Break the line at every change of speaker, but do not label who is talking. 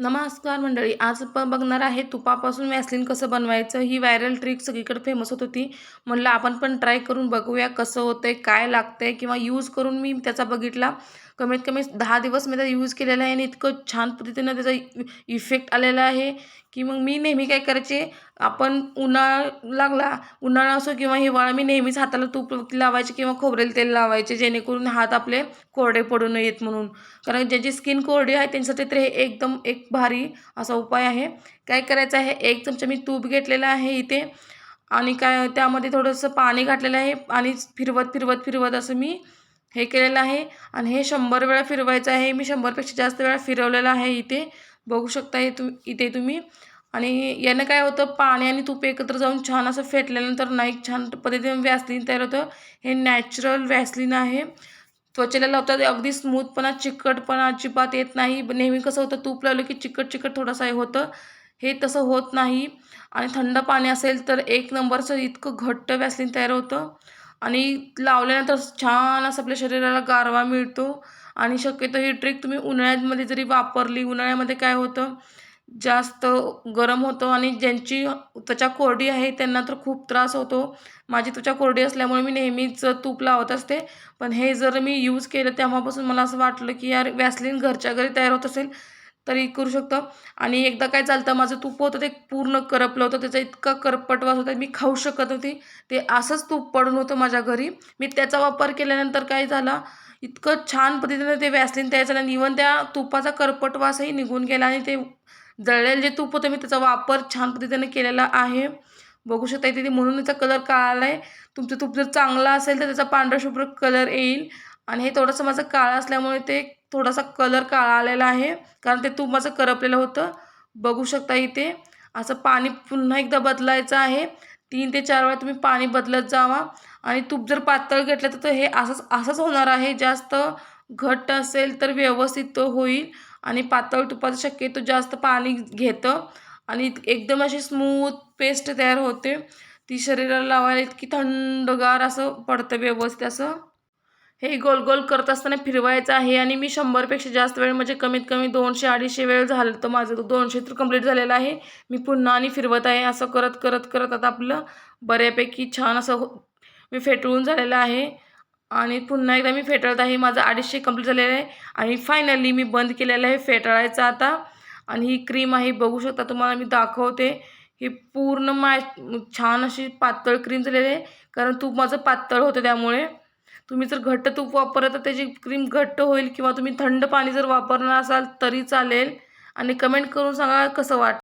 नमस्कार मंडळी आज आपण बघणार आहे तुपापासून वॅसलिन कसं बनवायचं. ही व्हायरल ट्रिक सगळीकडे फेमस होत होती. म्हणलं आपण पण ट्राय करून बघूया कसं होतंय काय लागतंय किंवा यूज करून मी त्याचा बघितला. कमीत कमी दहा दिवस मी त्याचा यूज केलेला आहे आणि इतकं छान पद्धतीनं त्याचा इफेक्ट आलेला आहे की मग मी नेहमी काय करायचे आपण उन्हाळा लागला उन्हाळा असो किंवा हिवाळा मी नेहमीच हाताला तूप लावायचे किंवा खोबरेल तेल लावायचे जेणेकरून हात आपले कोरडे पडू नयेत म्हणून. कारण ज्यांची स्किन कोरडी आहे त्यांच्यासाठी तर हे एकदम एक भारी असा उपाय आहे. काय करायचं आहे? एक चमचा मी तूप घेतलेला आहे इथे. आणि काय त्यामध्ये थोडंसं पाणी घातलेलं आहे. आणि फिरवत फिरवत फिरवत असं मी हे केलेलं आहे. आणि हे शंभर वेळा फिरवायचं आहे. मी शंभरपेक्षा जास्त वेळा फिरवलेलं आहे इथे. बघू शकता हे तु इथे तुम्ही. आणि यानं काय होतं? पाणी आणि तूप एकत्र जाऊन छान असं फेटल्यानंतर नाही छान पद्धतीने व्यासलीन तयार होतं. हे नॅचरल व्यासलीन आहे. त्वचेला लावतात. अगदी स्मूथपणा चिकटपणा अजिबात येत नाही. नेहमी कसं होतं तूप लावलं की चिकट चिकट थोडंसं हे होतं. हे तसं होत नाही. आणि थंड पाणी असेल तर एक नंबरचं इतकं घट्ट व्हॅसलीन तयार होतं. आणि लावल्यानंतर छान असं आपल्या शरीराला गारवा मिळतो. आणि शक्यतो ही ट्रिक तुम्ही उन्हाळ्यामध्ये जरी वापरली उन्हाळ्यामध्ये काय होतं जास्त गरम होतं आणि ज्यांची त्वचा कोरडी आहे त्यांना तर खूप त्रास होतो. माझी त्वचा कोरडी असल्यामुळे मी नेहमीच तूप लावत असते. पण हे जर मी यूज केलं तेव्हापासून मला असं वाटलं की यार वॅसलीन घरच्या घरी तयार होत असेल तरी करू शकतं. आणि एकदा काय चालतं माझं तूप होतं ते पूर्ण करपलं होतं. त्याचा इतका करपट वास होता मी खाऊ शकत होती ते असंच तूप पडून होतं माझ्या घरी. मी त्याचा वापर केल्यानंतर काय झाला इतकं छान पद्धतीनं ते वॅसलीन तयार झालं आणि इवन त्या तुपाचा करपट वासही निघून गेला आणि ते जळलेलं जे तूप होतं मी त्याचा वापर छान पद्धतीने केलेला आहे. बघू शकता इथे म्हणून याचा कलर काळा आहे तुमचं तूप जर चांगला असेल तर त्याचा पांढरा शुभ्र कलर येईल. आणि हे थोडंसं माझं काळं असल्यामुळे ते थोडासा कलर काळा आलेला आहे. कारण ते तूप माझं करपलेलं होतं. बघू शकता इथे. असं पाणी पुन्हा एकदा बदलायचं आहे. तीन ते चार वेळा तुम्ही पाणी बदलत जावा. आणि तूप जर पातळ घेतलं तर हे असंच असंच होणार आहे. जास्त घट्ट असेल तर व्यवस्थित होईल. आणि पातळ तुपाचं शक्यतो जास्त पाणी घेतं. आणि एकदम अशी स्मूथ पेस्ट तयार होते. ती शरीराला लावायला इतकी थंडगार असं पडतं व्यवस्थित असं. हे गोल गोल करत असताना फिरवायचं आहे आणि मी शंभरपेक्षा जास्त वेळ म्हणजे कमीत कमी दोनशे अडीचशे वेळ झालं तर माझं दोनशे तर कंप्लीट झालेलं आहे. मी पुन्हा आणि फिरवत आहे असं करत करत करत आता आपलं बऱ्यापैकी छान असं हो मी फेटळून झालेलं आहे. आणि पुन्हा एकदा मी फेटाळत आहे. माझं अडीचशे कंप्लीट झालेलं आहे. आणि फायनली मी बंद केलेलं आहे फेटाळायचं आता. आणि ही क्रीम आहे बघू शकता तुम्हाला मी दाखवते. ही पूर्ण मा छान अशी पातळ क्रीम झालेली आहे. कारण तूप माझं पातळ होतं त्यामुळे. तुम्ही जर घट्ट तूप वापरत तर त्याची क्रीम घट्ट होईल किंवा तुम्ही थंड पाणी जर वापरणार असाल तरी चालेल. आणि कमेंट करून सांगा कसं वाट